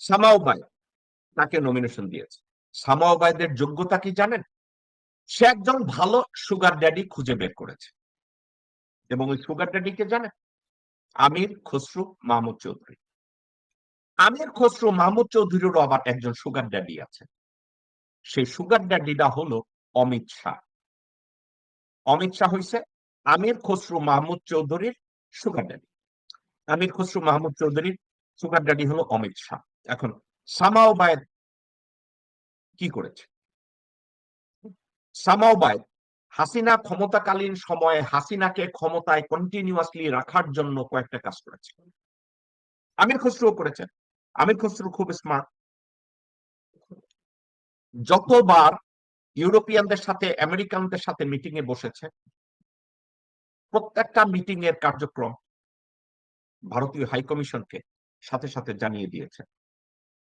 সামাওবাই তাকে নমিনেশন দিয়েছে। সামাওবাইদের যোগ্যতা কি জানেন? সে একজন ভালো সুগার ড্যাডি খুঁজে বের করেছে। এবং ওই সুগার ড্যাডিকে জানেন? আমির খসরু মাহমুদ চৌধুরী। আমির খসরু মাহমুদ চৌধুরীরও আবার একজন সুগার ড্যাডি আছে। সেই সুগার ড্যাডিটা হলো অমিত শাহ। অমিত শাহ হইছে আমির খসরু মাহমুদ চৌধুরীর সুগার ড্যাডি আমির খসরু মাহমুদ চৌধুরীর সুগার ড্যাডি হলো অমিত শাহ। এখন সামাও বায়েদ কি করেছে? সামাও বায়েদ হাসিনা ক্ষমতাকালীন সময়ে হাসিনাকে ক্ষমতায় কন্টিনিউয়াসলি রাখার জন্য কয়েকটা কাজ করেছে। আমির খসরু করেছেন আমির খসরু খুব স্মার্ট যতবার ইউরোপিয়ানদের সাথে, আমেরিকানদের সাথে মিটিং এ বসেছে, প্রত্যেকটা মিটিং এর কার্যক্রম ভারতীয় হাই কমিশনকে সাথে সাথে জানিয়ে দিয়েছে।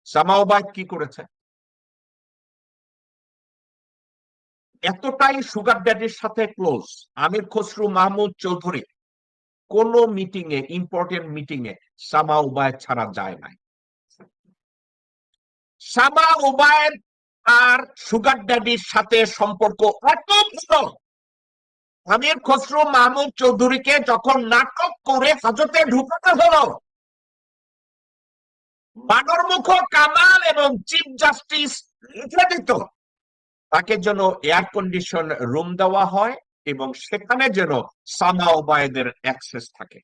সামাওবাদ কি করেছে? এতটাই সুগার ড্যাডির সাথে ক্লোজ আমির খসরু, মাহমুদ চৌধুরী, কোন মিটিং এ ইম্পর্টেন্ট মিটিং এ সামা উবায়দ ছাড়া যায় নাই। সামা উবায়দ আর সুগার ড্যাডির সাথে সম্পর্ক এত আমির খসরু, মাহমুদ চৌধুরীকে যখন নাটক করে হাজতে ঢুকাতে হলো বানরমুখ কামাল এবং চিফ জাস্টিস নির্যাতিত। তাকে যেন এয়ার কন্ডিশন রুম দেওয়া হয় এবং সেখানে যেন সামা ওবায়দের অ্যাক্সেস থাকে।